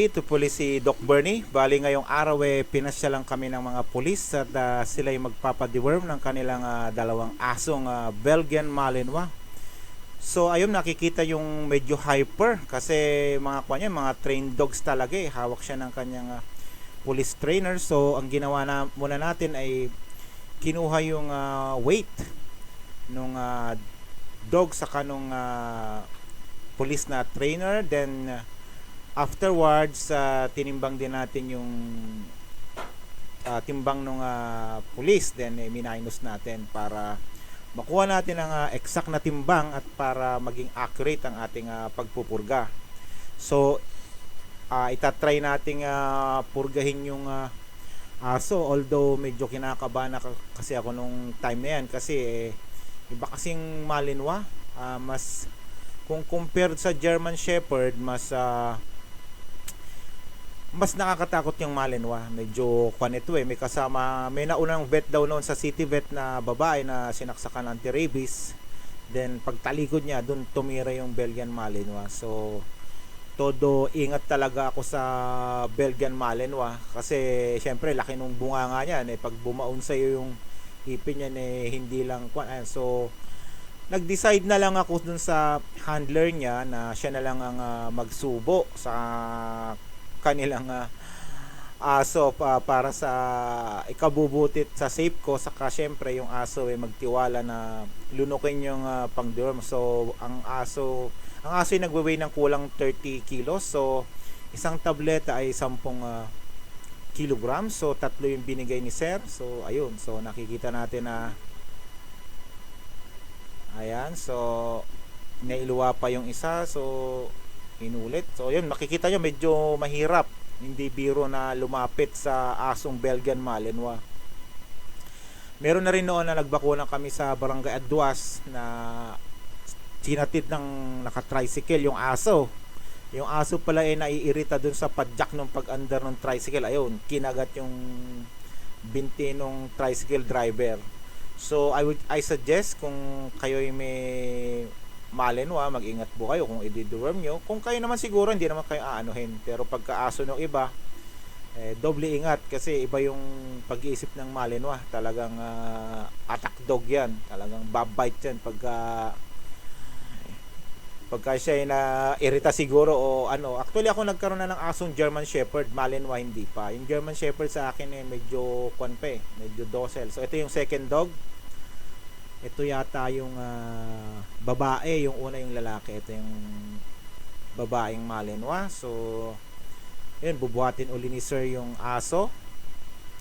Ito po si Doc Bernie. Bali ngayong araw eh, pinasya lang kami ng mga pulis at ah, sila yung magpapadiworm ng kanilang ah, dalawang asong ah, Belgian Malinois. So ayun nakikita yung medyo hyper kasi mga kanya mga trained dogs talaga eh. Hawak siya ng kanyang ah, police trainer. So ang ginawa na muna natin ay kinuha yung ah, weight nung ah, dog sa kanong ah, police na trainer then ah, afterwards uh, tinimbang din natin yung uh, timbang ng police then eh, minus natin para makuha natin ang uh, exact na timbang at para maging accurate ang ating uh, pagpupurga. So uh, itatry nating uh, purgahin yung uh, aso. Although medyo kinakabahan na ka- kasi ako nung time na yan. Kasi eh, iba kasing Malinois uh, mas kung compared sa German Shepherd mas uh, mas nakakatakot yung Malinois. Medyo kwan ito eh. May kasama, may naunang vet daw noon sa city vet na babae na sinaksakan ng anti-rabies. Then pagtalikod niya, dun tumira yung Belgian Malinois. So, todo ingat talaga ako sa Belgian Malinois. Kasi, syempre, laki nung bunga nga niyan. Eh, pag bumaon sa'yo yung ipin niyan, eh, hindi lang kwan. Ayan, so, nag-decide na lang ako dun sa handler niya na siya na lang ang ah, magsubo sa kanilang ah, aso pa para sa ikabubutit sa safe ko. Saka syempre yung aso ay magtiwala na lunukin yung uh, pang-dorm so ang aso ang aso ay nagwe-weigh ng kulang 30 kilos. So isang tableta ay 10 uh, kilograms so tatlo yung binigay ni sir. So ayun. So nakikita natin na ayan. So nailuwa pa yung isa. So inulit. So yun, makikita nyo medyo mahirap. Hindi biro na lumapit sa asong Belgian Malinois. Meron na rin noon na nagbakuna kami sa Barangay Aduas na sinatid ng naka-tricycle yung aso. Yung aso pala ay naiirita dun sa padjak ng pag-under ng tricycle. Ayun, kinagat yung binti ng tricycle driver. So I would I suggest kung kayo may Malinois, mag-ingat po kayo kung i-deworm nyo. Kung kayo naman siguro, hindi naman kayo aanuhin. Pero pagka-aso ng iba, eh, doble ingat kasi iba yung pag-iisip ng Malinois. Talagang ah, attack dog yan. Talagang babite yan pagka pagka siya ay na-irita siguro o ano. Actually ako nagkaroon na ng asong German Shepherd, Malinois hindi pa. Yung German Shepherd sa akin eh medyo kwan pa eh, medyo docile. So ito yung second dog ito yata yung ah, babae, yung una yung lalaki. Ito yung babaeng Malinois. So, yun, bubuhatin uli ni Sir yung aso.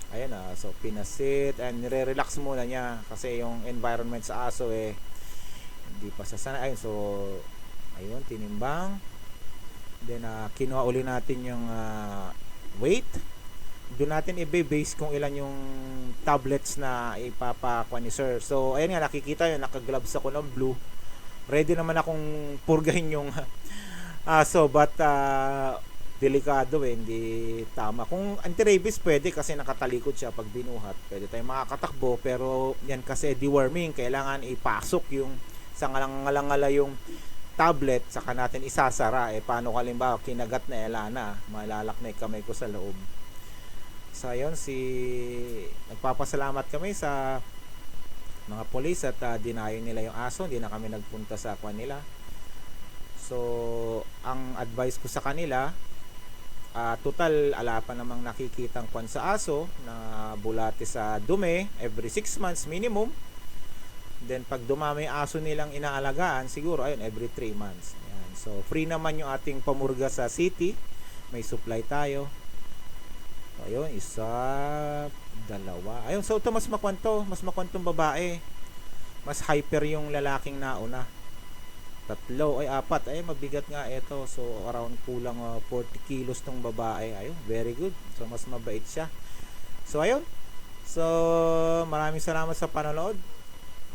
Ayan ah, so pinasit and nire-relax muna niya kasi yung environment sa aso eh hindi pa sasanay. Ayun, so ayun, tinimbang. Then ah, kinuha uli natin yung ah, weight doon natin i-base kung ilan yung tablets na ipapakuha ni sir. So, ayun nga, nakikita yun, naka-gloves ako ng blue. Ready naman akong purgahin yung aso, but uh, delikado eh, hindi tama. Kung anti-rabies, pwede kasi nakatalikod siya pag binuhat. Pwede tayong makakatakbo, pero yan kasi deworming, kailangan ipasok yung sa ngalang-ngalangala yung tablet, saka natin isasara. Eh, paano kalimbawa, kinagat na elana, malalak na kamay ko sa loob. So ayun si nagpapasalamat kami sa mga polis at uh, dinayo nila yung aso, hindi na kami nagpunta sa kwan nila. So ang advice ko sa kanila uh, total ala pa namang nakikitang kwan sa aso na bulate sa dumi every 6 months minimum. Then pag dumami aso nilang inaalagaan, siguro ayun every 3 months. Ayan. So free naman yung ating pamurga sa city. May supply tayo. So, ayun, isa, dalawa. Ayun, so ito mas makwanto, mas makwantong babae. Mas hyper yung lalaking nauna. Tatlo, ay apat. Ay, mabigat nga ito. So, around kulang uh, 40 kilos tong babae. Ayun, very good. So, mas mabait siya. So, ayun. So, maraming salamat sa panonood.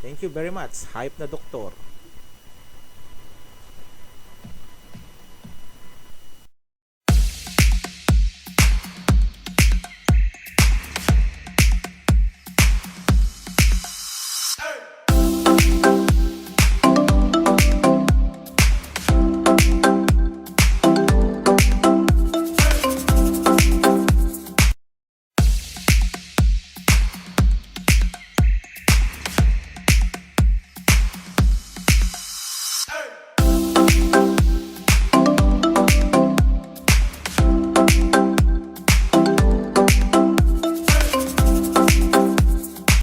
Thank you very much. Hype na doktor.